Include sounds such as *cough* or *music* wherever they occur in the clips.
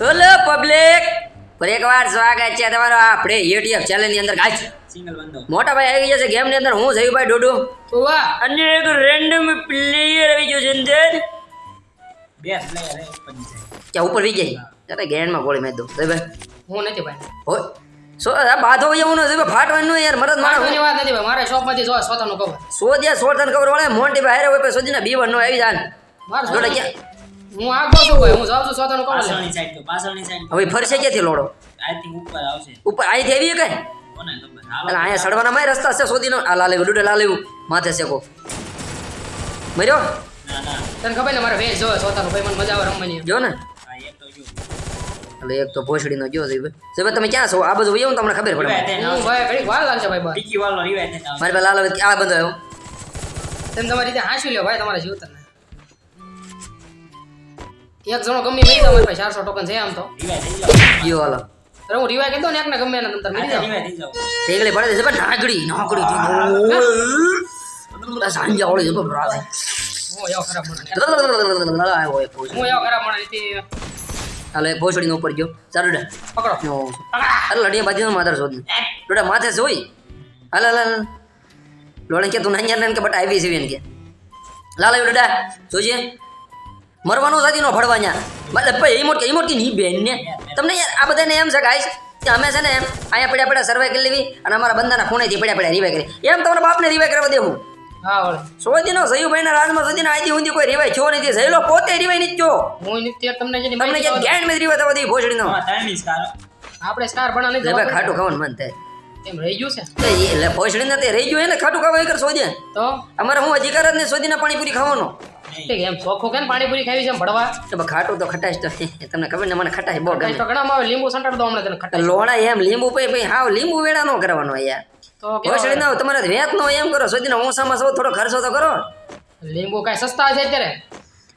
Hello public ફરી એકવાર સ્વાગત છે તમારો આપણે યુટ્યુબ ચેનલની અંદર. ગાઈસ સિંગલ બંધો. મોટા ભાઈ આવી ગયા છે ગેમની અંદર. હું જયુભાઈ ડોડો. વાહ. અને એક રેન્ડમ પ્લેયર આવી ગયો છે અંદર. બે પ્લેયર હે કે ઉપર વી ગઈ? અરે ગેન્ડમાં ગોળી મેં દો ભાઈ. હું નથી ભાઈ. હોય. સો આ બાધો એવું નથી ફાટવાનું યાર મરદ મારા માણસ વાત નથી ભાઈ. મારે શોપમાંથી જો સોતાનો કવર સોદિયા સોળતન ખબર વાળે મોટી ભાઈ હારે હોય પછી સોદીના બીવર નો આવી જાય મારા જોડે ક્યાં? હું આગળ છું ભાઈ હું જાઉં છું સ્વતઃનું કવર. પાછળની સાઈડ તો પાછળની સાઈડ હવે ફરશે ક્યાંથી લોડો? think ઉપર આવશે. ઉપર આઈ દેવી કઈ? કોને ખબર? હાલો. અહીંયા સડવાના માં રસ્તા છે સોદીનો. આ લાલ ડુડે લાલે માથે શેકો. મર્યો? ના ના. તને ખબર ને મારે વેચ જો સોતાનો ભાઈ મને મજા આવે રમવાની જો ને. એક તો જો. એટલે એક તો ભોસડીનો ગયો છે ભાઈ. સાહેબ તમે ક્યાં છો? આ બધું વયો તમને ખબર પડે. હું ભાઈ ઘડીક વાર લાગશે ભાઈ બસ. ટીકી વાળો રિવાય. મારી પાસે લાલ આ બંધ આવ્યો તમે તમારી રીતે હાંસી લ્યો ભાઈ તમારા જીવતરને એક જણો ગમે મરી જાવ ભાઈ પાસે ચારસો ટોકન છે આમ તો. ગયો હાલો અરે હું રિવાય કીધો ને એકને ગમે એને તમે મરી જાવ. ટેકડી પડે છે પણ નાગડી નાગડી આ સાંજે છે એક ભોસડી. એવો ખરાબ માણસ નથી. હાલો એક ભોસડીનો ઉપર ગયો. ચાલો ડે પકડો. અરે લડિયા બાજુ માધર શોધ. ડોડા માથે સોઈ હાલ હાલ હાલ. લોડે કે તું નહીં ને કે બટ આવી છે એને કે. લાલ આવ્યો ડોડા જોજે. મરવાનો સાથી નો ન્યા. મતલબ ભાઈ ઈમોટ કે ઈમોટ કે ની બેન ને. તમને યાર આ બધાને એમ છે ગાઈસ કે અમે છે ને અહીંયા પડ્યા પડ્યા સર્વે કરી લેવી અને અમારા બંદાના ખૂણેથી પડ્યા પડ્યા રિવાય કરી. એમ તમારા બાપને રિવાય કરવા દેવું. હા વળે. સોદીનો સયુભાઈના રાજમાં સોદીના આજી ઊંધી કોઈ રિવાય છો નથી. સહેલો પોતે રિવાય નથી છો હું નિત્ય તમને જેની તમને થવા દે ભોસડીનો. આપણે સ્ટાર ભણા નહીં ખાટું ખાવાનું મન થાય. એમ રહી ગયું છે? તો એટલે ભોસડી નથી રહી ગયું એને ખાટું ખાવા વગર સોદે તો? અમારે હું અધિકાર જ નહીં સોદીના પાણીપુરી ખાવાનો. એમ ચોખ્ખું કેમ પાણીપુરી ખાવી છે ભડવા તો ખાટું તો ખટાશ તો તમને ખબર ને મને ખટાશ બહુ ગમે. તો ઘણામાં આવે લીંબુ સંટાડ દો હમણાં તને ખટાઈ લોણા એમ લીંબુ પઈ હાવ લીંબુ વેડા નો કરવાનો યાર ભોસડી ના તમારે વેત નો એમ કરો સોદીના ઓસામાં સૌ થોડો ખર્ચો તો કરો. લીંબુ કાંઈ સસ્તા છે અત્યારે?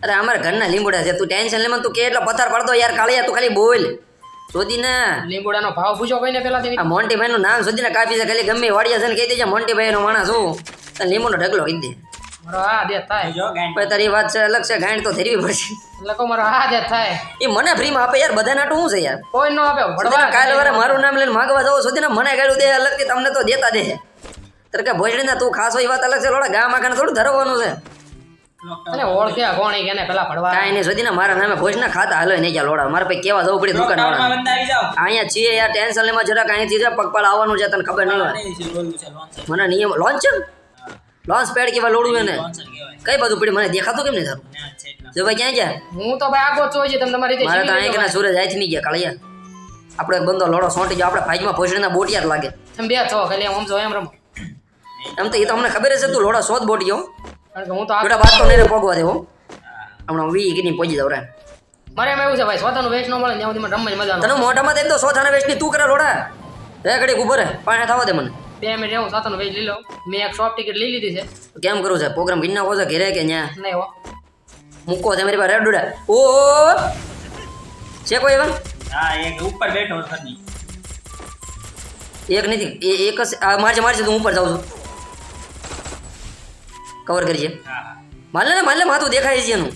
અરે અમારા ઘરના લીંબુડા છે તું ટેન્શન લેમાં તું કેટલો પથ્થર પડતો યાર કાળિયા તું ખાલી બોલ. સોદીના. લીંબુડાનો ભાવ પૂછો કોઈને પેલા આ મોન્ટીભાઈ નું નામ સોદીના કાપી છે ખાલી ગમે વાડિયા છે ને કહી દેજે મોન્ટીભાઈ નો માણસ હું. તને લીંબુનો ઢગલો કહી દે. મારો હા દે થાય. જો ગાંઠ. તારી વાત છે અલગ છે ગાંઠ તો ધરવી પડશે. એટલે મારો હા દે થાય. એ મને ફ્રીમાં આપે યાર બધા નાટું શું છે યાર? કોઈ નો આપે ભડવા સુધીના વારે મારું નામ લઈને માંગવા જાવ સુધી મને ગાડું દે અલગથી તમને તો દેતા દે. તારે કે ભોજડીના તું ખાસ હોય વાત અલગ છે લોડા ગામ આખાને થોડું ધરવાનું છે. Lockdown. અને કોણ ઈ કેને પેલા ભડવા. કાંઈ નહીં સુધી મારા નામે ભોજના ખાતા હાલો નહીં ગયા લોડા. મારે પછી કેવા જવું પડે દુકાન વાળા બંધ. અહીંયા છીએ યાર ટેન્શન લેમાં છે પગપાળ આવવાનું છે તને ખબર ન હોય. મને નિયમ લોન્ચ લોન્ચ પેડ કેવા લોડું એને. કઈ બાજુ પડી મને દેખાતું કેમ નહીં તારું? જો ભાઈ ક્યાં ગયા? હું તો ભાઈ આગો છું તમે તમારી રીતે મારે તો અહીંયા સૂરજ નહીં ગયા કાળિયા. આપડે બંદો લોડો સોંટી ગયો આપણે ભાઈમાં ભોજડીના બોટિયા જ લાગે. તમે બે છો ખાલી આમ સમજો એમ રમો. એમ તો એ તો અમને ખબર હશે તું લોડો સોત બોટિયો કારણ કે હું તો આ- બેટા બાદ તો નહીં પોગવા દેવો હમણાં વી કીની પહોંચી દઉં રે. મારે એમ એવું છે ભાઈ સોતાનું વેસ્ટ ન મળે ત્યાં સુધી મને રમવાની મજા તને મોઢામાં તેમ તો સોતાના વેચની તું કરે લોડા રે ઘડી ઊભો રે પાણી થવા દે મને. બે મિનિટ હું સ્વતઃનું વેચ લઈ લો મેં એક શોપ ટિકિટ લઈ લીધી છે. કેમ કરું છે? પ્રોગ્રામ ગિન નાખો છે ઘેરે કે ન્યા? નહીં હો. મૂકો છે મારી પાસે રેડુડા ઓ છે કોઈ એવા? હા, એક ઉપર બેઠો ઘરની. એક નથી એ એક જ આ મારશે મારશે તો હું ઉપર જાઉં છું. કવર હા. માલે ને માલે માથું દેખાય છે એનું.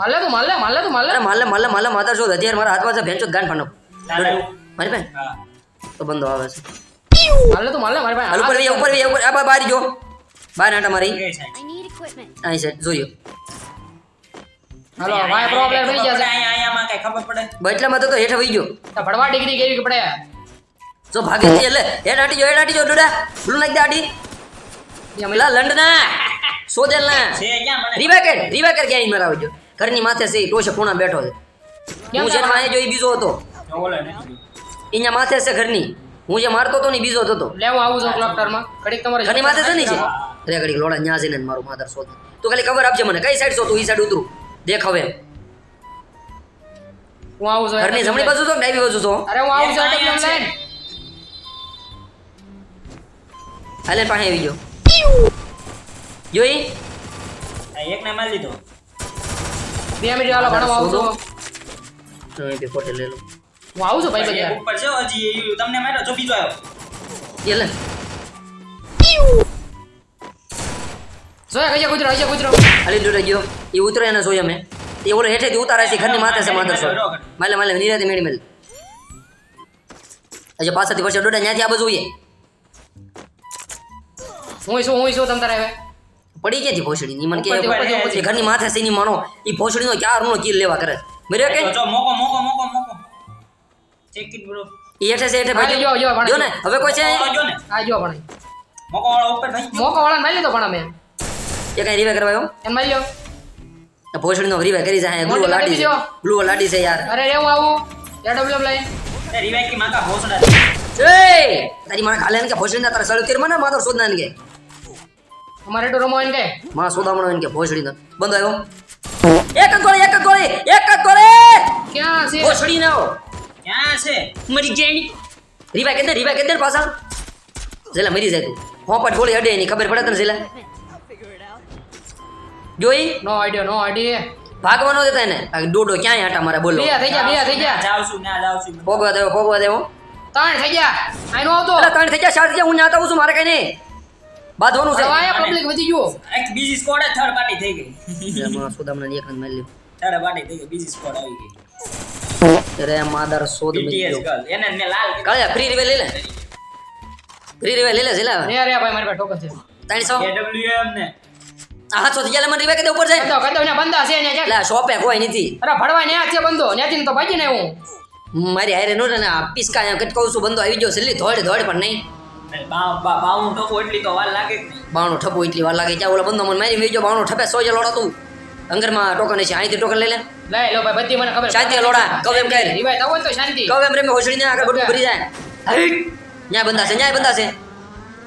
માલે તો માલે માલે તો માલે માલે માલે માલે માતા શોધ. અત્યારે મારા હાથમાં છે ભેંચો ગાન ફાનો મારી પાસે? તો બંધો આવે છે. માલે તો માલે મારી હાલ ઉપર ઉપર ઉપર. આ બારી જો બાર નાટા મારી. અહીં છે જોયો. હાલો ભાઈ પ્રોબ્લેમ થઈ જશે. અહીંયા અહીંયા- માં કઈ ખબર પડે? બટલામાં તો તો હેઠ વહી ગયો. તો ભડવા ડિગ્રી કેવી કે પડે? જો ભાગે એટલે હેઠ આટી જો હેઠ આટી જો ડોડા. બ્લુ નાખ દે પેલા લંડના. સોજલ ના છે ક્યાં ક્યાંય રીવાકેર રીવાકેર આવજો. ઘરની માથે છે ટોશે ખૂણા બેઠો છે. હું જેને માહે જો ઈ બીજો હતો. અહીંયા માથે છે ઘરની. હું જે મારતો હતો ને બીજો હતો. લેવો આવું છું ક્લોક્ટરમાં ઘડીક તમારે ઘરની માથે છે ને છે રે ઘડી લોડા ન્યા છે ને મારું માથર શોધ. તું ખાલી ખબર આપજે મને કઈ સાઈડ છો તું ઈ સાઈડ ઉતરું. દેખ હવે. હું આવું છું ઘરની જમણી બાજુ છો ડાબી બાજુ છો? અરે હું આવું છું અહીંયા લઈને હાલે પાસે આવી ગયો. જોઈ? એક ને મારી લીધો. બે મિનિટ હાલો ભણવા આવું છું તો એ ખોટે લઈ લો. હું આવું છું ભાઈ બધા ઉપર છે હજી એ તમને માર્યો જો બીજો આવ્યો. એ લે. કઈ ગુજરાત હાલી ડોડા ગયો. એ ઉતરે એને જોયા મેં એ ઓલો હેઠેથી ઉતારે છે ઘરની માથે છે માધર સોડ માલે માલે નિરાતે મેળી મેલ. હજી પાછળથી પછી ડોડા ત્યાંથી આ બાજુ ઉઈએ. હું શું હું શું તમ તારે હવે? પડી ક્યાંથી ભોસડી. ની મને કે. ઘરની માથે છે ની માનો એ ભોસડીનો ક્યારનો કિલ લેવા કરે? મર્યો કે? મોકો મોકો મોકો મોકો. ચેક ઇટ બ્રો એ છે એઠે ભાઈ જો, જો, જો ને. હવે કોઈ છે? મોકો જો ને. આ જો પણ મોકો વાળો ઉપર ભાઈ મોકો વાળાને મારી લીધો પણ અમે. એ કઈ રીવે કરવા એમ મારી લ્યો. ભોસડીનો રીવે કરી જાય. ગ્લુઓ લાડી છે. લાડી લાડી છે યાર. અરે રે હું આવું. એડબ્લ્યુ લઈને એ રીવે કી માતા ભોસડા. એ! તારી મારા ખાલે કે ભોસડીના તારા સળ તેર મને માતા સોદના ને કે? અમારે તો રમો કે? માં સોદામણો કે ભોસડીનો. બંધ આવ્યો. એક ગોળી એક ગોળી એક ગોળી! ક્યાં છે? ભોસડી ના ક્યાં છે? મરી ગઈ રીવા કે રીવા કે પાછા? જેલા મરી જાય તું. હોપટ ગોળી અડે એની ખબર પડે તને જેલા જોઈ? નો આઈડિયા નો આઈડિયા ભાગવાનો દેતા એને. ડોડો ક્યાંય આટા મારે બોલો. બે થઈ ગયા બે થઈ ગયા. જાવ છું ના જાવ છું. ભોગવા દેવો ભોગવા દેવો. તાણ થઈ ગયા. આઈ નો આવતો. ત્રણ થઈ ગયા ચાર થઈ ગયા હું ન્યા આવું છું મારે કઈ નહીં. બાંધવાનું છે. આયા પબ્લિક વધી ગયો. એક બીજી સ્કોડ થર્ડ પાર્ટી થઈ ગઈ. એમાં સુદામને એક રન મારી થર્ડ પાર્ટી થઈ ગઈ બીજી સ્કોડ આવી ગઈ. અરે માદર સોદ BTS ગયો. એને મે લાલ કીધું. ફ્રી રિવે લઈ લે. ફ્રી રિવે લઈ લે જલા અરે અરે ભાઈ મારી પાસે ટોકન છે. ત્રણસો. AWM ને. આ છો થઈ ગયા મને રિવે કે ઉપર જાય. તો કદો ને બંધા છે ને ક્યાં લા શોપે કોઈ નથી. અરે ભડવા ને છે બંધો ત્યાંથી તો ભાગી ને હું મારી હારે નો ને આ પિસ્કા એમ કટ કહું છું બંધો આવી ગયો છેલ્લી ધોડ ધોડ પણ નહીં. બા- બા- એટલી તો વાર લાગે. જ નહીં બાણું ઠપો એટલી વાર લાગે. ત્યાં ઓલા બંધો મને મારી મેજો. બાણું ઠપે સો જ લોડા તું. અંગરમાં ટોકન છે અહીંથી ટોકન લઈ લે. લઈ લો ભાઈ બધી મને ખબર શાંતિ લોડા, કવ એમ કહે. રિવાય તો તો શાંતિ. કવ એમ રે મેં હોસડીને આગળ બધું ભરી જાય. ન્યાય બંધા છે ન્યાય બંધા છે.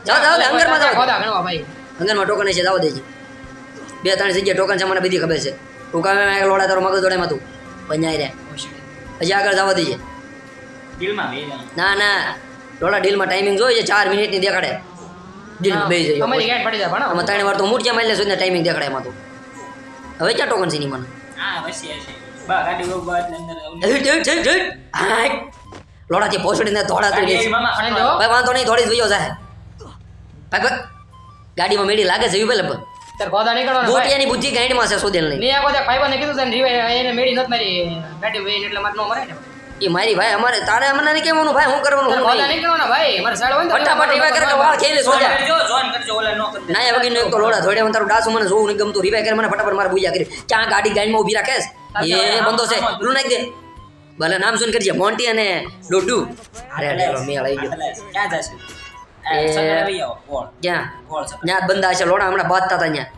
જાઓ લે, અંગરમાં જાઓ. ખોદા ગણવા ભાઈ. અંગરમાં ટોકન છે જાવ દેજે. બે ત્રણ જગ્યાએ ટોકન છે મને બધી ખબર છે. તું કામે આગળ લોડા તારો મગજ દોડેમાં તું. બંજાઈ રે. હજી આગળ જવા દેજે. દિલમાં ના ના. લોડા ડીલમાં ટાઈમિંગ જોઈએ છે ચાર મિનિટની દેખાડે. ડીલમાં બે જઈએ અમારી ગેટ પડી જાય ભણો. આમાં ત્રણ વાર તો ક્યાં મારી લે ટાઈમિંગ દેખાડે એમાં તો. હવે ક્યાં ટોકન છે ની મને? પોસડીને ધોળા ભાઈ વાંધો નહીં થોડી જોયો જાય ભાઈ ગાડીમાં મેળી લાગે છે પેલા તાર નહીં ગોટિયાની બુદ્ધિ છે મેં આ ફાઈબર ને કીધું તને એને મેળી મારી ગાડી એટલે નો ને. એ મારી ભાઈ અમારે તારે અમને નહીં કહેવાનું ભાઈ હું કરવાનું હું નહીં. નહીં ભાઈ? મારે સાડ હોય ફટાફટ રિવાય કરે કે વાળ ખેલે સોજા. કરજો જોઈન કરજો ઓલા નો. ના વગર એક તો લોડા ધોડે હું તારું ડાસું મને જોવું નહીં ગમતું. રિવાય કરે મને ફટાફટ મારે બુજા કરી. ક્યાં ગાડી ગાડીમાં ઊભી રાખેસ એ બંધો છે. પેલું નાખી દે. ભલે નામ સુન કરજે મોન્ટી અને ડોડુ અરે અરે મેળ આવી ગયો. ક્યાં જશે? એ- ક્યાં? જ બંધા છે લોડા હમણાં બાંધતા હતા ત્યાં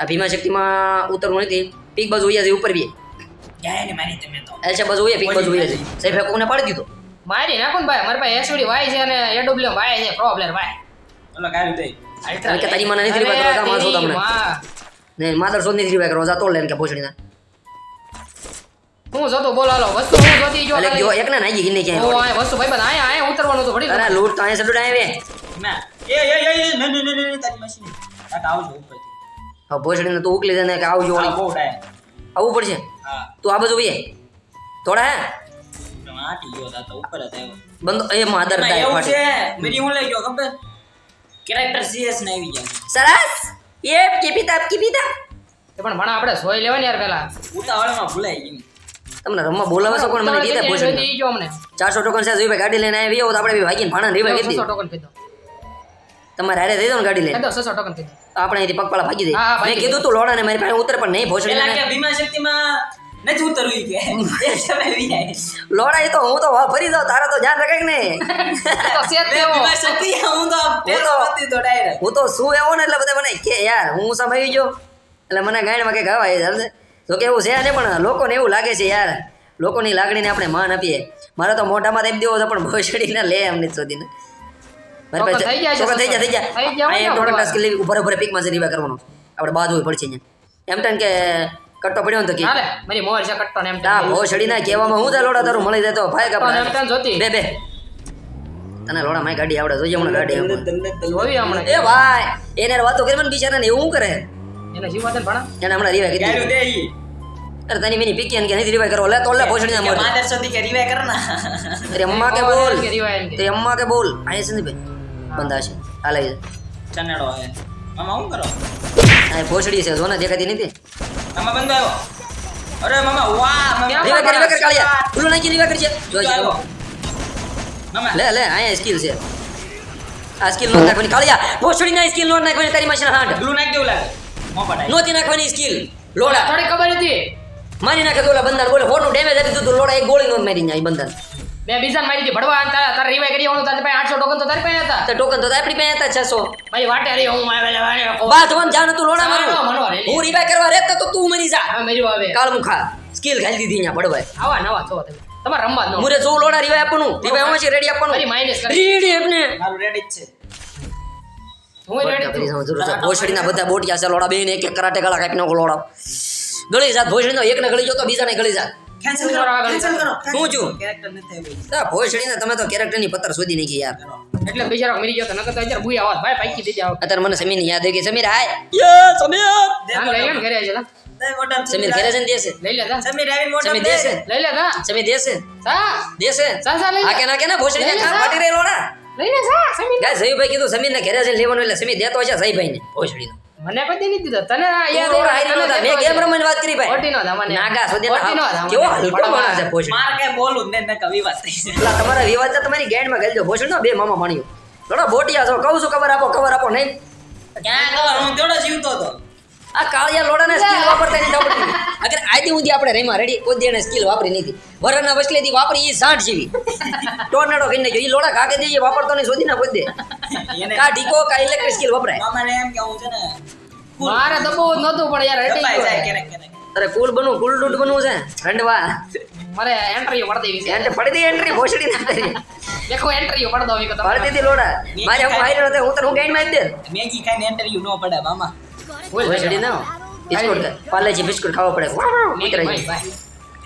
આ ભીમા શક્તિમાં ઉતરવું નથી. પીક બાજુ છે ઉપર બી. ને મારી તમે તો. છે સાહેબ પાડી દીધો? મારી નાખો ને ભાઈ મારી પાસે એસડી વાય છે અને એડબ્લ્યુ વાય છે પ્રો પ્લેયર વાય ઓલો ગાડી દઈ હવે કે તારી મને નથી રિવાય કરવા, જા માણસો તમને. ને માદર સોદ નથી રિવાય કરવા જાતો લેન કે ભોસડીના. હું જોતો બોલ હાલો વસ્તુ હું જોતી જો એટલે ગયો એક ને નાઈ ગઈ આ વસ્તુ ભાઈ બધા આયા આયા ઉતરવાનું તો પડી અરે લૂટ તો અહીંયા સડું આવે ના. એ એ એ એ, નહીં નહીં નહીં નહીં તારી મશીન. કાકા આવજો ઉપરથી હવે ભોસડીને તું ઉકલી દે ને કે આવજો. બહુ આવવું પડશે. તું આ બાજુ ભાઈ થોડા હે? આટી ગયો તા તો ઉપર જ આવ્યો. બંધો એ માદર ડાય એવું છે મેરી હું લઈ ગયો ખબર? કેરેક્ટર સીએસ ને આવી જાય. સરસ! એ કીપીતા તે પણ ભણા આપણે સોય લેવાની યાર પેલા. ઉતાવળમાં ભૂલાઈ ગયું. તમને રમવા બોલાવે છે કોણ? મને કીધા પૂછો ઈ જો અમને. 400 ટોકન છે જોઈ ભાઈ ગાડી લઈને આવી તો આપણે ભાગીને ભાણા રીવા છસો કીધી ટોકન કીધો. તમારે હારે દઈ દો ને ગાડી લઈને. કીધો સસો ટોકન કીધો. આપણે અહીંથી પગપાળા ભાગી દઈ હા, હા, મેં કીધું તું લોડા ને મારી પાસે ઉતર પણ નહીં ભોસડી કે ભીમા શક્તિમાં નથી ઉતરવું કે? એ સમય વી જાય. લોડા એ તો હું તો ફરી જાઉં તારા તો ધ્યાન રખાય ને *laughs* તો હું તો હતી તો હું તો શું એવો ને એટલે બધા મને કે યાર હું સમય ગયો. એટલે મને ગાયણમાં કંઈક હવાય સમજે? તો કે એવું છે ને પણ લોકોને એવું લાગે છે યાર. લોકોની લાગણીને આપણે માન આપીએ. મારે તો મોઢામાં તેમ દેવો છે પણ ભોસડીને લે એમ નથી શોધીને મારી ટોકન થઈ જાય થઈ જાય થઈ. ટાસ્ક લેવી ઉભરે ઉભરે પીકમાં રીવા કરવાનો. આપણે બાદ હોય પડશે અહીંયા. એમ ટાઈમ કે કટ્ટો પડ્યો ને તો કે મારી મોર છે કટ્ટો ને એમ આ ભોસડી ના કેવામાં હું થાય લોડા તારું? મળી જાય તો ભાઈ કટ્ટો એમ કપડા જોતી. બે બે. તને લોડા મારી ગાડી આવડે જોઈએ હમણાં. ગાડી આવડે જોઈ હમણાં એ ભાઈ એને વાતો કરી મને બિચારાને એવું શું કરે? એને જીવ વાતે ભણા. એને હમણાં રીવા કીધી દે અરે તની મેની પીકી કે નહીં રીવાય કરો. લે તો લે ભોસડી ના મોઢે. માદર સુધી કે રિવાય કર ના અરે અમ્મા *laughs* કે બોલ. કે રિવાય એમ કે. અમ્મા કે બોલ. આય છે ભાઈ. બંધા છે આ લઈ ચનેડો હે મામા શું કરો? આ ભોસડી છે જોને દેખાતી નથી મામા બંધ આવ્યો? અરે મામા વાહ મામા. રીવા કર રીવા કર કાળિયા. ઉલો નાખી રીવા કરજે જો જો આવ્યો. મામા. લે લે આયા સ્કિલ છે. આ સ્કિલ નો નાખવાની. કાળિયા ભોસડી ના સ્કિલ નો નાખવાની તારી મશીન હાંડ. બ્લુ નાખ દેવું લાગે? મોપટ નોતી નાખવાની સ્કિલ. લોડા. થોડી ખબર હતી. મારી નાખે તો ઓલા બંદન બોલે હોનું ડેમેજ આપી દીધું. લોડા એક ગોળી નો મારી જાય બંદન મેં બીજા મારી હતી. ભડવા તારા તારા કરી તારી પાસે તો હતા? તો ટોકન તો આપણી પાસે હતા છસો. ભાઈ વાટે રે હું આવેલા વાળે બા જોન જાણ તું લોડા મારું. હું રિવાય કરવા રહેતો તો તું મરી જા. હા મરી આવે કાળ મુખા સ્કિલ ખાલી દીધી અહીંયા પડવાય આવા નવા છો તમે. તમારે રમવા ન મુરે જો લોડા રિવાય આપવાનું રિવાય હું છે રેડી આપવાનું. ફરી માઇનસ કરી. રેડી આપને. મારું રેડી જ છે. હું રેડી કરી સમજ જરૂર છે ભોસડીના બધા બોટિયા છે લોડા બેન એક એક કરાટે ગળા કાપી નાખો લોડા ગળી જાત ભોસડીનો એકને ગળી જતો બીજાને ગળી જાત છું? ભોસડીને તમે તો કેરેક્ટરની પત્તર શોધી નાખી યાર. એટલે બિચારો મરી ગયો તો નકર તો અત્યારે ભૂયા હોત ભાઈ પાકી દીધી આવ અત્યારે મને સમીર યાદ આવી ગઈ. સમીર હાય યે સમીર આમ લઈ લે ઘરે આવી જા સમીર ઘરે જઈને દેશે. લઈ લે જા. સમીર આવીને મોટો સમીર દેશે. લઈ લે જા. સમીર દેશે. સા દેશે. સા સા લઈ આ કે ના કે ના લઈ લે, ફાટી રહી લોડા લઈ લે જા સમીર ગાય સહીભાઈ કીધું સમીરને ઘરે છે લેવાનું એટલે સમીર દેતો છે જયભાઈને ભોસડીનો મને કોઈ નહીં દીધો? તને યાદ આવ્યું, હારી. તને મેં ગેમ. રમવાની વાત કરી ભાઈ. ઓટી નો મને. નાગા સુધી ઓટી નો. કેવો હલકો માણસ છે ભોસડી માર કે બોલું ને ને કવિ વાત થઈ છે. પેલા તમારા વિવાદ છે તમારી ગેંડમાં ગઈ દો ભોસડીનો બે મામા માણ્યો લોડા બોટિયા છો કહું છું ખબર આપો ખબર આપો નહીં. ક્યાં ખબર? હું થોડો જીવતો હતો. આ કાળિયા લોડાને સ્કિલ વાપરતા નથી આવડતી અગર આજે સુધી આપણે રેમાં રેડી કોઈ દેણે સ્કિલ વાપરી નથી. વરના વસલેથી વાપરી એ સાઠ જેવી. ટોર્નેડો કરી નાખ્યો. એ લોડા કાકે દે વાપરતો નહીં શોધી ના કોઈ દે. કા ઢીકો કા ઇલેક્ટ્રિક સ્કિલ વપરાય. મામાને એમ કેવું છે ને મારે દબાવવું જ નહોતું પણ યાર હટી જાય. ક્યારેક ક્યારેક. અરે કુલ બનવું કુલ ડૂટ બનવું છે. રંડવા. મારે એન્ટ્રીઓ પડતી એવી એન્ટ્રી પડી દે એન્ટ્રી ભોસડી ના કરી. દેખો એન્ટ્રીઓ પડતો આવી કે પડતી હતી લોડા. મારે હું આયરો હતો હું તને હું ગાઈડમાં દે? મેજી કાઈ ઇન્ટરવ્યુ નો પડે મામા. ભોસડી ના બિસ્કુટ પાલેજી બિસ્કુટ ખાવા પડે.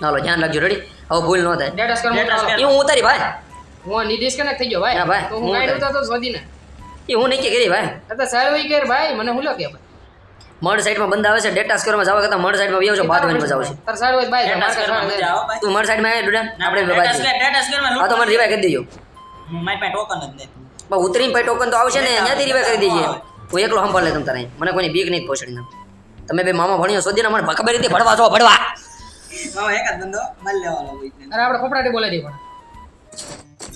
હાલો ધ્યાન રાખજો રેડી? હવે ભૂલ ન થાય. ડેટા. એ હું ઉતારી ભાઈ? હું ની ડિસ્કનેક્ટ થઈ ગયો ભાઈ. હા, ભાઈ. હું હું ગાઈડ ઉતારતો તો શોધીને એ હું નક્કી કરી ભાઈ. તો સર્વે કર ભાઈ. મને હું લો કે ભાઈ? મડ સાઈડમાં બંધ આવે છે ડેટા સ્કોરમાં જવા કરતા મડ સાઈડમાં વ્યવ છો બાદમાં જાવ આવશે તાર આવો ભાઈ તું મડ સાઈડમાં આવે ડુડા. આપણે ડેટા સ્કોરમાં સ્કેર આ તો મને રિવાય કરી દેજો. મારી પાસે ટોકન જ નથી. બા ઉતરીને પછી ટોકન તો આવશે ને અહીંયાથી રિવાય કરી દેજે. હું એકલો સંભાળ લે તમ તારે મને કોઈની બીક નહીં પહોંચડી ના તમે બે મામા ભણ્યો શોધીને મને ખબર હતી ભણવા છો ભણવા. અરે આપણે કપડાટી બોલાવી દઈએ પણ.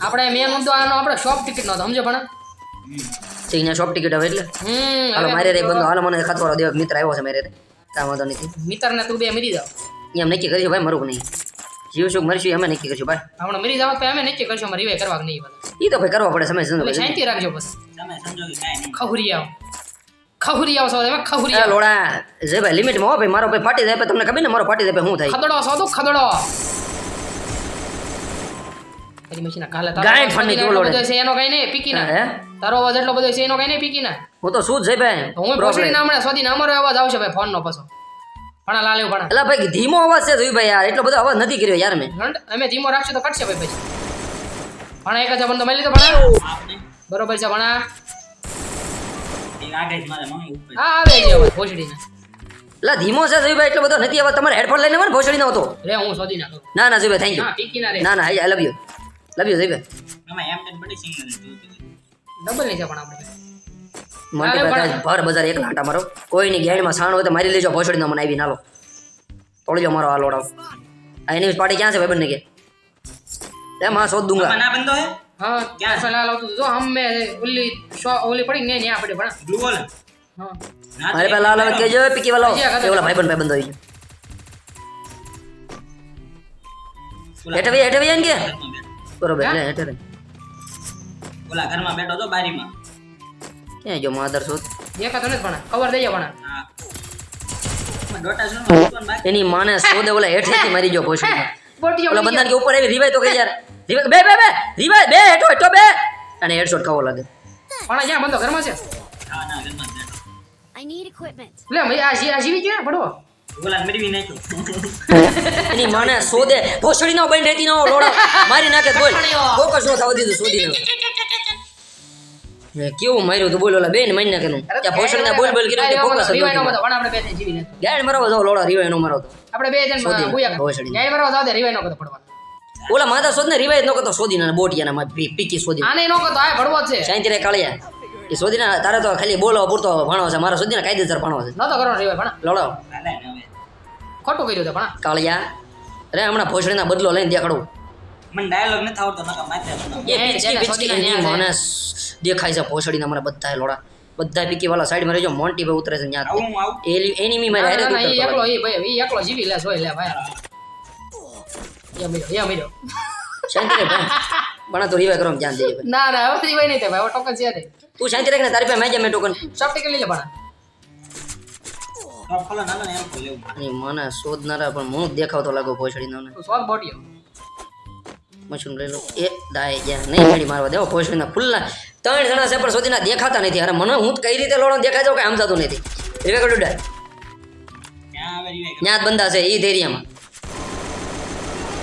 આપણે મેન મુદ્દો આનો આપણે શોપ ટિકિટ નો સમજો પણ. અહીંયા શોપ ટિકિટ હવે એટલે? હમ હાલો મારે રે બંધો. હાલો મને ખતવારો દેવ મિત્ર આવ્યો છે મારે રે. કાંઈ વાંધો નથી. મિત્ર ને તું બે મરી જાવ. એમ નક્કી કરીશું ભાઈ મરું નહીં. જીવ શું મરશું અમે નક્કી કરીશું ભાઈ. આપણે મરી જાવ તો અમે નક્કી કરીશું અમારે રિવાય કરવા નહીં એ તો ભાઈ કરવા પડે સમય તમે શાંતિ રાખજો બસ. સમય સમજો કે કાંઈ ખહુરી આવો ખહુરી આવશો છો ખહુરી લોડા જે ભાઈ લિમિટમાં હો ભાઈ મારો ભાઈ ફાટી જાય તમને ખબર ને મારો ફાટી જાય હું થાય? ખદડો છો તો ખદડો. મશીના કાલે તારો ગાય છે એનો કઈ નહીં પીકી ના. તારો અવાજ એટલો બધો છે એનો કઈ નહીં પીકી ના. હું તો શું છે ભાઈ હું પોસડી ના હમણાં શોધીને અમારો અવાજ આવશે ભાઈ ફોન નો પાછો. ભણા લાલ્યો ભણા. એટલે ભાઈ ધીમો અવાજ છે જોઈ ભાઈ યાર એટલો બધો અવાજ નથી કર્યો યાર મેં. અમે ધીમો રાખશું તો કટશે ભાઈ પછી. ભણા એક જ મળી ભણા. બરોબર છે ભણા. આગળ મારે મમ્મી ઉપર. હા આવે છે અવાજ ભોસડીને. ધીમો છે જોઈ એટલો બધો નથી અવાજ તમારે હેડફોન લઈને મને ભોસડી નહોતો રે હું શોધી નાખું. ના ના જોઈ થેન્ક યુ ના રે. ના ના I love you love you જોઈ ભાઈ મામા એમ ને બડી સિંગલ ડબલ નહીં છે પણ આપણે. મોન્ટી ભાઈ ભર બજાર એક લાંટા મારો. કોઈની ગેંડમાં સાણ હોય તો મારી લેજો ભોસડી મને આવી નાલો તોડજો મારો આ લોડાવ આ એની પાર્ટી ક્યાં છે ભાઈ બંને કે? એમ હા શોધ દૂંગા. ના બંધો હે? હા જો હમે ઓલી ઓલી પડી ને ત્યાં આપણે ભણા બ્લુ વોલ? હા. મારે પેલા લાલ કેજો પીકી વાલો ઓલા ભાઈ ભાઈ બંધ હોય. હેઠે ભાઈ હેઠે ભાઈ એમ કે? બરોબર લે હેઠે રે. ઓલા ઘરમાં બેઠો તો બારીમાં. ક્યાં જો માદર શોધ? દેખાતો ને ભણા કવર દઈએ ભણા હા. માં ડોટા શું માં બાકી એની માને સોદે ઓલા હેઠેથી મરી ગયો *laughs* બોટીઓ ઓલા બંધન કે ઉપર આવી રિવાય તો કે યાર. રિવાય બે બે બે રિવાય બે હેઠો હેઠો બે અને હેડશોટ ખાવો લાગે પણ અહીંયા બંધો ઘરમાં છે ના ઘરમાં લે ભાઈ આ જી- આ જીવી ગયો પડો ઓલા મેળવી નાખ્યો એની માને શોધે ભોસડી નો બંધ રહેતી નો લોડા મારી નાખે બોલ ફોકસ નો થવા દીધું શોધી ને કેવું માર્યું તો બોલો બેન મારી નાખેલું ત્યાં ભોસડી ના બોલ બોલ કર્યું ફોકસ રિવાય નો બધો ભણા આપણે બે જણ જીવી લે ગાડ મારવા જાવ લોડા રિવાય નો મારો આપણે બે જણ ભૂયા ભોસડી. મારવા જાવ દે રિવાય નો પડવાનો ઓલા માતા શોધ ને રિવાય નો કરતો શોધી ના બોટિયા પીકી શોધી આને નો કતો આ ભડવો છે. શાંતિ રે કાળિયા એ શોધી ના તારે તો ખાલી બોલો પૂરતો ભણો છે મારા શોધી ને કાયદેસર ભણો છે. નતો કરવાનો રિવાજ ભણા. લોડો ખોટું કર્યું છે ભણા. કાળિયા રે હમણાં ભોસડીના બદલો લઈને દેખાડું મને ડાયલોગ નથી આવડતો નકર માથે એ પિચકી મને દેખાય છે ભોસડીના મને બધા લોડા. બધા પીકી વાળા સાઈડમાં રહેજો મોન્ટી ભાઈ ઉતરે છે ત્યાં. એનિમી મારે એકલો એ ભાઈ એકલો જીવી લે સોય લે ભાઈ. યા મીરો શાંતિ રે પણ તો રિવાય કરો ધ્યાન દેજે ના ના હવે ભાઈ નહીં થાય હવે ટોકન છે તું શાંતિ રાખ ને તારી પાસે મેજે મેં ટોકન. શોપ ટિકિટ લઈ લે પણ ને મને શોધનારા પણ હું દેખાવતો લાગો ભોસડીનો ને મશરૂમ લઈ લો. એ દાય ગયા નહીં મેળી મારવા દેવો ભોસડીના ફૂલના ત્રણ જણા છે પણ શોધીના દેખાતા નથી. અરે મને હું કઈ રીતે લોડો દેખાય જાવ કે આમ થતું નથી. રિવે કડું ડાય ત્યાં બંધા છે એ એરિયામાં.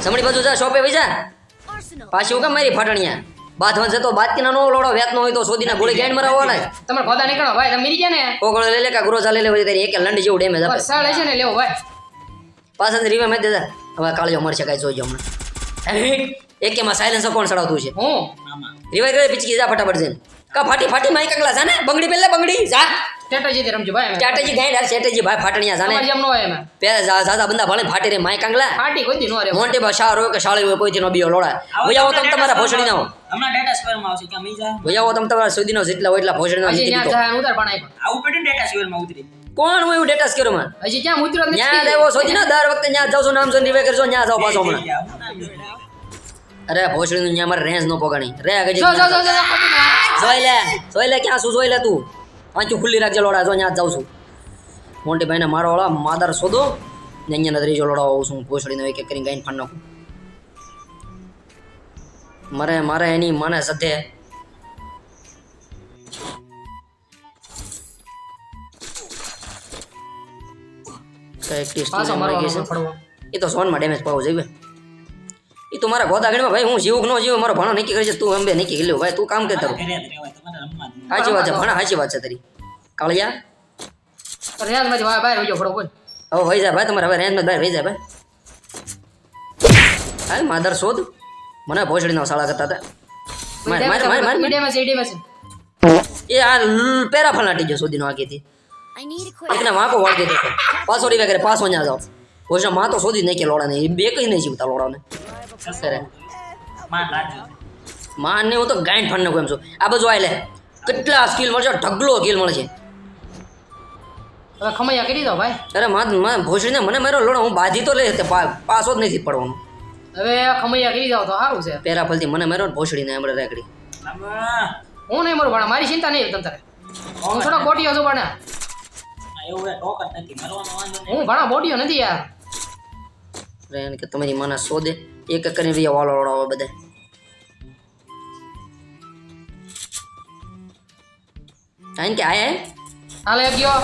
સમડી બાજુ જા શોપે વઈ જા પાછી હું કેમ મારી ફાટણિયા બાથમાં જતો બાતકીના નો લોડો વેત નો હોય તો શોધીના ગોળી ગાઈડ મરાવો ને તમારે ખોદા નીકળો ભાઈ તમે મરી ગયા ને? ઓગળો લઈ લે કા ગુરો ચાલે લે પછી તારી એક લંડ જેવું ડેમેજ આપે. સાળ છે ને લેવો ભાઈ. પાછા રીવે મેં દેતા હવે કાળિયો મરશે કાંઈ જોઈજો હમણાં. એકેમાં સાયલેન્સર કોણ ચડાવતું છે? હું? રિવાઈ કરે પિચકી જા ફટાફટ જઈને. કા ફાટી ફાટી માઈ કગલા જાને? બંગડી પેલે બંગડી જા. સ્ટ્રેટેજી રમજો ભાઈ અમે. ચાટાજી ગાઈડ ચેટાજી શેટેજી ભાઈ ફાટણિયા જાને. તમારી જમનો ન હોય એમાં પે જા જા બંદા ભલે ફાટી રે માઈ કંગલા. ફાટી કોઈ દી ન રે મોંટે બા શાર કે શાળી હોય કોઈ નો બીઓ લોડા ભયાવો તમ તમારા ભોસડી ના હો હમણાં ડેટા સ્ક્વેરમાં આવશે કે મી જા. ભૈયાઓ તમે તમારા સુધીનો જેટલા હોય એટલા ભોસડી ના ત્યાં દીધો. જાય ઉતાર પણ આવું પડે ડેટા સ્ક્વેરમાં ઉતરી. કોણ હોય એવું ડેટા સ્ક્વેરમાં? હજી ક્યાં ઉતરો નથી. ન્યા દેવો સોધી ના દર વખતે ન્યા જાવ છો નામ જો રિવે કરજો ન્યા જાવ પાછો હમણાં. અરે ભોસડી નું ન્યા મારે રેન્જ નો પગાણી રે આગળ જો જો જો. જોઈ લે જોઈ લે ક્યાં શું જોઈ લે તું. પાંચું ખુલ્લી રાખજે લોડા જો ન્યા જાઉં છું. મોટી ભાઈને મારો ઓળા માદર શોધો. ને અહીંયા નદરી જો લોડા આવું છું ભોસડીને એક એક કરીને ગાઈને ફાન નાખું. મારે મારે એની મને ફડવો. એ તો સોનમાં ડેમેજ પાવું જોઈએ. એ તો મારા ગોદા ગણમાં ભાઈ હું જીવું કે ન જીવું મારો ભણો નક્કી કરી છે તું અંબે નક્કી કરી લ્યો ભાઈ તું કામ કે તારું? જ જ. સાચી વાત છે ભણા સાચી વાત છે તારી. કાળિયા રેન્જમાંથી બહાર બહાર વજો ફડવો બોલ. હવે વહી જાય ભાઈ તમારે હવે રેન્જમાં બહાર વહી જાય ભાઈ. હાલ માધર શોધ. મને ભોસડીના સાળા કરતા હતા. માર માર માર માર માર. મીડિયમ છે મીડિયમ છે. એ આ પેરા ફલાટી ગયો સુધીનો આગેથી. એકને વાંકો વાળતી હતો. પાછો રીવા કરે પાછો ન્યા જાઓ. ભોસડા માં તો શોધી નાખી લોડાને એ બે કઈ નહીં જીવતા લોડાને કરે માન ને હું તો ગાઈડ ફંડ નાખું એમ છું. આ બધું આય લે. કેટલા સ્કિલ મળશે? ઢગલો સ્કિલ મળશે હવે ખમૈયા કરી દો ભાઈ. અરે માં માં ભોસડીને મને મારો લોડો હું બાજી તો લઈ પાસો જ નથી પડવાનો. હવે ખમૈયા કરી જાવ તો સારું છે. પેરા ફલથી મને મારો ને ભોસડીને હમણાં રેકડી. હું નહીં મરું ભાણા મારી ચિંતા નહીં તમ તારે. હું થોડો બોટીઓ છું નહીં. હું ઘણા બોટીઓ નથી યાર. એને કે તમારી માના શોધે એક એક કરીને રહ્યા વાળો બધા. કારણ કે આયા હાલે ગયો.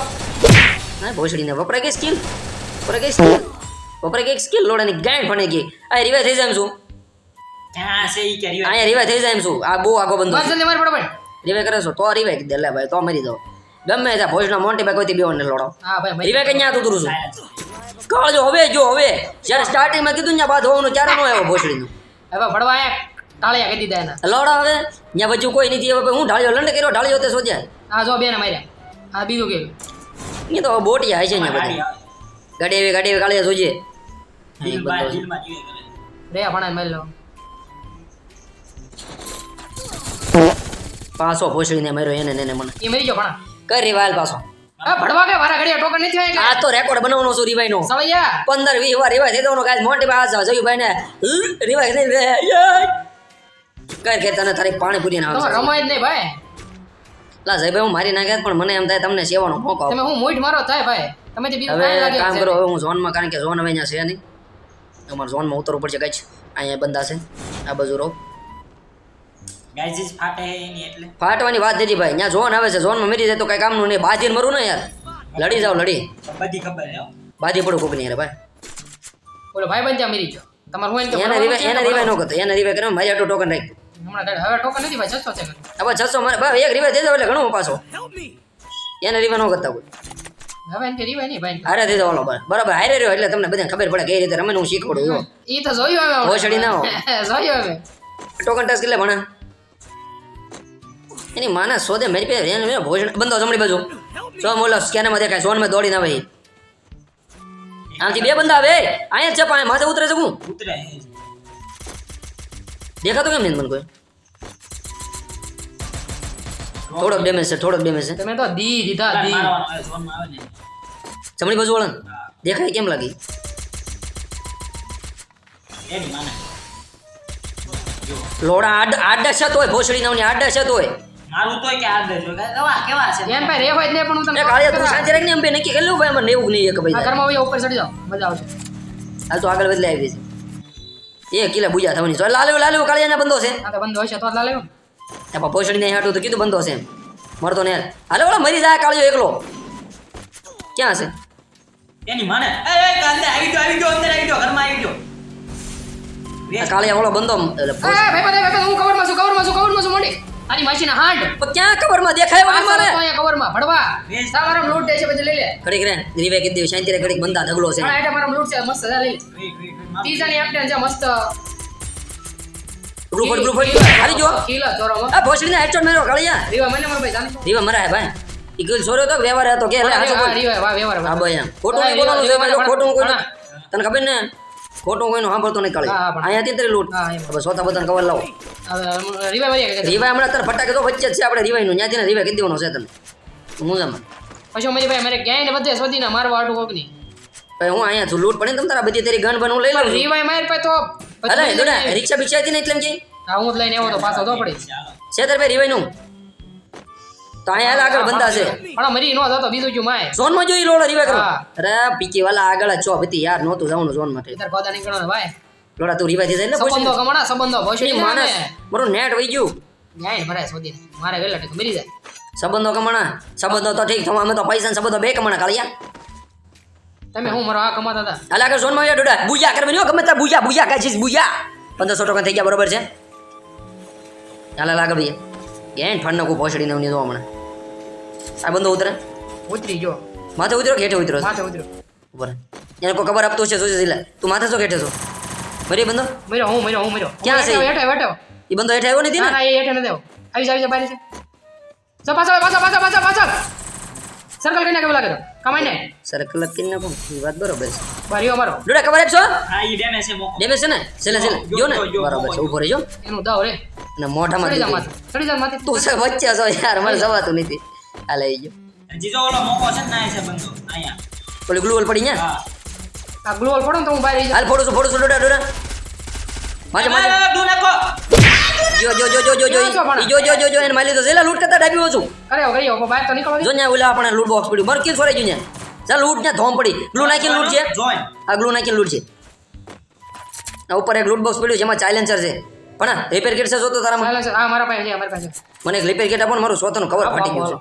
ના ભોસડીને વપરાય ગઈ સ્કિલ? વપરાય ગઈ સ્કિલ? વપરાય ગઈ સ્કિલ લોડાની ગાંઠ ભણે ગઈ આ રિવાય થઈ જાય છું હા સે ઈ કે? અહીંયા રિવાય થઈ જાય છું આ બહુ આગો બંધો બસ જલ્દી મારી પડો ભાઈ રિવાય કરે છો તો રિવાય દે લે ભાઈ તો મરી દો. ગમે ત્યાં ભોજના મોન્ટી ભાઈ કોઈથી બેવાને લોડો. હા ભાઈ રિવાય કઈ ઉતરું છું? Silence. કાળજો હવે જો હવે. જ્યારે સ્ટાર્ટિંગમાં કીધું ને બાદ હોવાનું ત્યારે નો આવ્યો ભોસડીનો. હવે ભડવા એક ટાળિયા કરી દીધા એના. લોડા હવે. ત્યાં બચ્યું કોઈ નથી હવે હું ઢાળ્યો લંડ કર્યો ઢાળ્યો તે સોજ્યા આ જો બેને માર્યા. આ બીજું કેવું એ તો બોટિયા હશે ને ગાડી બધા ગાડી એવી ગાડી એવી કાળિયા સોજે રે ભણા મારી લો. પાછો ભોસડીને માર્યો એને ને મને. એ મરી ગયો ભણા કઈ રિવાયલ પાછો. આ ભડવા કે વારા ઘડિયા ટોકન નથી હોય આ તો રેકોર્ડ બનાવવાનો છું રિવાય નો સળિયા પંદર વીસ વાર રિવાય થઈ જવાનો કાંઈ મોટી પાસે જયુભાઈ ને રિવાય થઈ કર કે તને તારી પાણીપુરી ના તમે આવશે રમાય જ નહીં ભાઈ. લા જયભાઈ હું મારી નાખ્યા પણ મને એમ થાય તમને સેવાનો મોકો તમે હું મોઈટ મારો થાય ભાઈ? તમે તે બીજું હવે લાગે કામ કરો હવે હું ઝોનમાં કારણ કે ઝોન હવે અહીંયા છે નહીં. તમારે ઝોનમાં ઉતરવું પડશે કઈ અહીંયા બંધા છે. આ બાજુ રહો. Guys, ફાટે એની એટલે. ફાટવાની વાત નથી ભાઈ. ત્યાં ઝોન આવે છે. ઝોનમાં મરી જાય તો કઈ કામનું નહીં. બાજીને મરું ને યાર. લડી જાવ લડી. બધી ખબર છે બાજી પડું કોકની યાર ભાઈ. બોલો ભાઈ બંધ ત્યાં મરી ગયો. તમારે હું એને એને રિવાય એને રિવાય ન કરતો. એને રિવાય કરે મારી આટલું ટોકન રાખ હમણાં. હવે ટોકન નથી ભાઈ છસો છે હવે છસો મારે ભાઈ એક રિવાય દે દો એટલે ઘણું પાછો. એને રિવાય ન કરતા કોઈ. હવે એને કે નહીં ભાઈ. હારે દે દો ઓલો બરાબર બરાબર હારે રહ્યો એટલે તમને બધાને ખબર પડે કઈ રીતે રમે હું શીખવાડું ઈ તો જોયું હવે. હોશડી ના હો. *laughs* જોયું હવે. ટોકન ટાસ્ક એટલે ભણા? એની માના સોદે મેરી પે મેં ભોજન. બંધો જમણી બાજુ. સો મોલો સ્કેનમાં દેખાય સોનમાં દોડીને આવે. ઈ. આમથી બે બંદા આવે. અહીંયા જ છે પણ માથે ઉતરે છે હું? ઉતરે. દેખાતો કેમ નહીં મને કોઈ? થોડોક ડેમેજ છે થોડોક ડેમેજ છે. તમે તો દી દીધા દી. જમણી બાજુ વળન. દેખાય કેમ લાગી. લોડા આડ આડા છે તોય ભોસડી નામની આડા છે તોય મારું તોય કે આ દેજો. કેવા કેવા છે? એમ ભાઈ રેવાય જ નહીં પણ હું તમને કાળિયા તું શાંતિ રાખને એમ બે નક્કી કરી લઉં ભાઈ મને એવું નહીં એક ભાઈ ઘરમાં વહી ઉપર ચડી જાઓ મજા આવશે. હાલ તો આગળ બદલે આવી છે એ કિલા બુજા થવાની લાલ્યો કાળિયાના બંધો છે. આ તો બંધ હશે તો હાટું તો કીધું બંધો છે એમ. મળતો ને હાલે. ઓલા મરી જાય કાળિયો એકલો. ક્યાં છે? એની માને. એ એ કાંદે આવી ગયો આવી ગયો અંદર આવી ગયો ઘરમાં આવી ગયો. કાળિયા ઓલો બંધો એટલે એ ભાઈ ભાઈ ભાઈ હું કવરમાં છું કવરમાં છું કવરમાં છું મોટી આની માસીના હાંડ. પણ ક્યાં કવરમાં દેખાય વગર મારે? તો અહીંયા કવરમાં. ભડવા વેચ. તમારો લૂટ છે પછી લઈ લે. ઘડીક રે રીવે કે દેવ શાંતિ રે ઘડીક બંધા ઢગલો છે. આઈટમ મારો લૂટ છે મસ્ત જા લઈ લે. ત્રીજાની એક્ટર છે મસ્ત. રૂફડ રૂફડ હાલી જો. કિલા ચોરોમાં આ ભોસડીને હેડશોટ માર્યો કાળિયા રીવા મને મારો ભાઈ જાણતો રીવા મરાય ભાઈ. ઈગલ ગિલ તો વ્યવહાર હતો કે હા રીવા વાહ વ્યવહાર હા ભાઈ એમ. ખોટું નહીં બોલવાનું છે ખોટું કોઈનું તને ખબર ને ખોટું કોઈનો સાંભળતો નહીં કાળિયા. અહીંયા પણ- અહીંયાથી તરી લૂંટ. હવે સોતા બધાને કવર લાવો. રીવાય હમણાં તાર ફટાકે તો વચ્ચે છે આપણે રીવાયનું ત્યાંથી ને રીવાય કહી દેવાનો છે તને. મુંજામાં પછી મેરી ભાઈ મારે ક્યાંય ને બધે શોધીને મારવા આટું કોક નહીં. ભાઈ હું અહીંયા છું. લૂંટ પડે ને તમ તારા બધી તારી ગન બન હું લઈ લઉં રીવાય માર પાસે તો અરે દોડા રિક્ષા બિક્ષા હતી ને એટલે એમ કે? હું લઈને આવ્યો તો પાછો તો પડી. છે તાર ભાઈ રીવાયનું તો અહીંયા આગળ બંધા છે. પણ મરી નો થતો બીજું ક્યું માય? ઝોનમાં જોઈ લોડો રીવાય કરો. અરે પીકી વાલા આગળ છો હતી યાર નોતું જવાનું ઝોન માટે તાર ગોદા નીકળો ભાઈ. લોડા તું રીવાય થઈ સંબંધો પછી સંબંધો ભોસડી માણસ માણસ નેટ વહી ગયું. ન્યાય મરાય શોધીને. મારે વેલા ટેક મરી જાય. સંબંધો કમાણા સંબંધો તો ઠીક થવા અમે તો પૈસા સંબંધો બે કમાણા કાળિયા તમે હું મારો આ કમાતા હતા? હાલ આગળ ઝોનમાં આવ્યા ડોડા. બુજા કર બન્યો ગમે ત્યાં બુજા બુજા કાંઈ ચીજ બુજા. પંદરસો ટકા થઈ ગયા બરોબર છે? ચાલે હાલ આગળ ભાઈ. ગેન ફંડ નાખું પહોંચડીને હું દો હમણાં આ બંધો ઉતરે. ઉતરી જો માથે ઉતરો કે હેઠે ઉતર્યો માથે ઉતરો ઉપર એને કોઈ ખબર આપતો છે શું છે તું માથે છો કેઠે છો? મરી બંધો? મર્યો હું મર્યો હું મર્યો. ક્યાં છે? હેઠે હેઠે એ બંધો હેઠે આવ્યો નથી ને? ના એ હેઠે નથી આવ્યો. આવી જા આવી જા બારી છે પાછળ પાછળ પાછળ પાછળ પાછળ સર્કલ કરીને કેવું લાગે તો કમાઈ ને સર કલાક કરી નાખો. એ વાત બરોબર છે. બારીઓ અમારો ડોડા ખબર આપશો હા ઈ ડેમેજ છે મોકો. ડેમેજ છે ને? છેલે છેલે જો, જો ને? જો, જો, બરોબર છે ઊભો રહેજો. એનું દાવ રે અને મોઢામાં ચડી જા ચડી જા માથે. તું સર વચ્ચે છો યાર મને જવાતું નથી. આ લઈ ગયો. જીજો ઓલો મોકો છે ને ના છે બંદો આયા ઓલી ગ્લુવલ પડી ને હા. આ ગ્લુવલ પડો ને તો હું બહાર આવી જાઉં. હાલ ફોડું છું ફોડું છું ડોડા ડોડા. માજે માજે એ, નાખો. જો જો જો જો જો જો ક્યાં છો પણ? ઈ જો જો જો જો એને મારી લીધો. છેલ્લા લૂંટ કરતા ડાબી છું કરે કરી આવો બહાર તો નીકળો જો ન્યા ઓલા આપણે લૂટ બોક્સ પડ્યું. મરકી ચાલ લૂટ ને ધોમ પડી. ગ્લુ લૂટ છે. આ ગ્લુ નાખીને લૂટ છે. આ ઉપર એક લૂટ બોક્સ પડ્યું છે એમાં ચાઇલેન્સર છે. પણ રિપેર કિટ છે જો તો તારામાં. હા મારા પાસે છે મારા પાસે મને એક રિપેર કિટ આપો ને મારું સોતનું કવર ફાટી ગયું છે.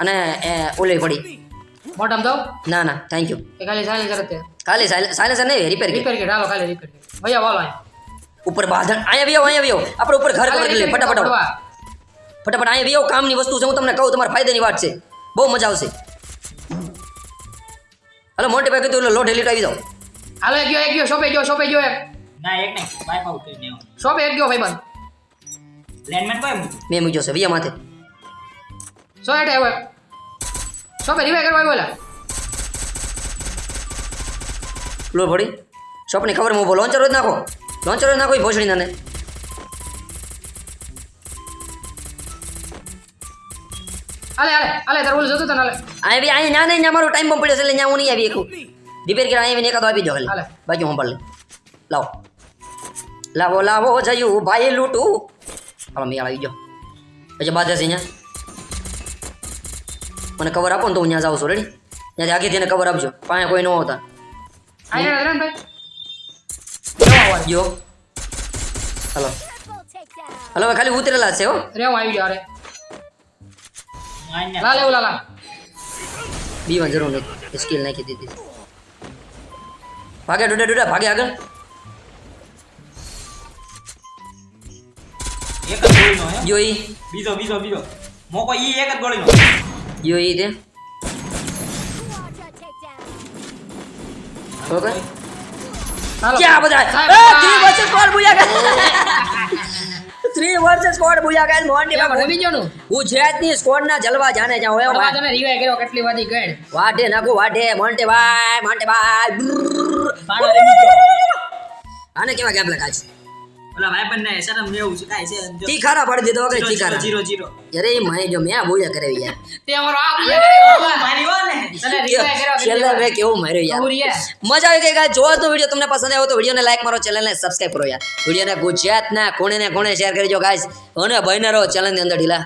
અને એ ઓલી પડી. મોટમ જાઓ ના ના થેન્ક યુ ખાલી સાયલેન્સર ખાલી સાયલેન્સર નહીં રિપેર કિટ રિપેર કે ડાલો ખાલી રિપેર કે ભૈયા વાલો ઉપર બાંધણ. અહીંયા વ્યવ અહીંયા વ્યવ આપણે ઉપર ઘર કરી લઈએ. ફટાફટ. ફટાફટ અહીંયા વ્યવ કામની વસ્તુ છે. હું તમને કહું તમારા ફાયદાની વાત છે. બહુ મજા આવશે. હલો મોટી ભાઈ કીધું લોટ હેલીટ આવી જાઓ. હાલો એક ગયો એક ગયો શોપે ગયો શોપે ગયો એક. ના એક નહીં. આઉટ કરી શોપે એક ગયો ભાઈબંધ લેન્ડમેન કોઈ મૂકી મેં મૂક્યો છે વિયા માથે. સો હેઠે એક. શોપે રિવાય કરવા બોલા લો ભડી શોપની ખબર હું બોલો લોન્ચર જ નાખો. લોન્ચર નાખો એ ભોસડી નાને હાલે હાલે હાલે તાર ઓલું જોતું તને હાલે અહીંયા બી અહીંયા ના નહીં મારો ટાઈમ પણ પડ્યો છે એટલે ત્યાં હું નહીં આવી એકું રિપેર કરી અહીંયા એકાદો આપી દો હાલે. બાકી હું લે લાવો લાવો લાવો જયું ભાઈ લૂટું હાલો મેં આવી ગયો પછી બાદ છે અહીંયા મને ખબર આપો ને તો હું ત્યાં જાઉં છું રેડી ત્યાંથી આગેથી એને ખબર આપજો પાસે કોઈ ન હોતા અહીંયા ભાઈ હલો. હલો હવે ખાલી ઉતરેલા છે હો. આવી ગયો અરે. લાલ લાલા બીવાની જરૂર નથી. સ્કિલ નાખી દીધી ભાગે ડોડા ડોડા ભાગે આગળ. એક જ ગોળીનો હે. જો બીજો બીજો બીજો. મોકો ઈ એક જ ગોળીનો. જો ઈ તે. ઓકે. ક્યાં બધા? એ, three versus four ભૂલ્યા ગયા. Three versus સ્કોડ ગાઈસ મોહનની કેમ રમી ગયો નું? ગુજરાતની સ્કોડના જલવા જાને જ્યાં હોય તમે ભાઈ તમે રિવાય કર્યો કેટલી વાદી ગણ વાઢે નાખો વાઢે મોન્ટે ભાઈ મોન્ટે ભાઈ ગયો. આને કેવા ગેમ લગાજ ઓલા ના શરમ ને એવું છે કાંઈ છે. તી ખારા પાડી દીધો વગર તી ખારા જીરો, જીરો. અરે માય જો મેં બોલ્યા કરે યાર. તે અમારો આ બુયા કર્યો મારી હો ને. તને રિવાય કર્યો છેલ્લે મેં કેવું માર્યો યાર. મજા આવી ગઈ guys. જો તો વીડિયો તમને પસંદ આવ્યો તો વિડીયોને લાઈક મારો ચેનલને સબસ્ક્રાઇબ કરો યાર. વિડીયોને ગુજરાતના કોણે ને કોણે શેર કરજો ગાઈસ. અને બહેને રહો ચેનલની અંદર ઢીલા.